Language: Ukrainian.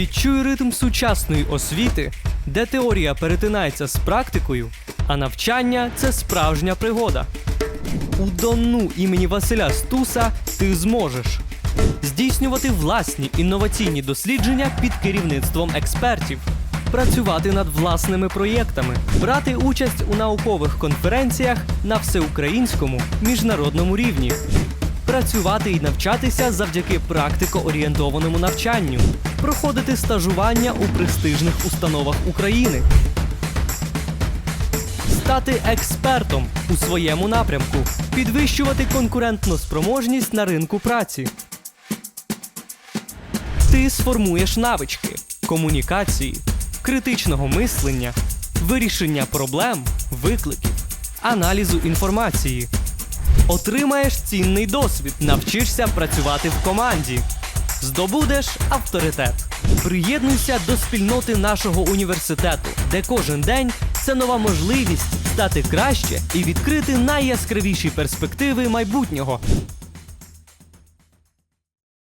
Відчуй ритм сучасної освіти, де теорія перетинається з практикою, а навчання це справжня пригода. У Донну імені Василя Стуса ти зможеш здійснювати власні інноваційні дослідження під керівництвом експертів, працювати над власними проєктами, брати участь у наукових конференціях на всеукраїнському міжнародному рівні, працювати і навчатися завдяки практико-орієнтованому навчанню, проходити стажування у престижних установах України, стати експертом у своєму напрямку, підвищувати конкурентну спроможність на ринку праці. Ти сформуєш навички комунікації, критичного мислення, вирішення проблем, викликів, аналізу інформації. Отримаєш цінний досвід, навчишся працювати в команді, здобудеш авторитет. Приєднуйся до спільноти нашого університету, де кожен день це нова можливість стати краще і відкрити найяскравіші перспективи майбутнього.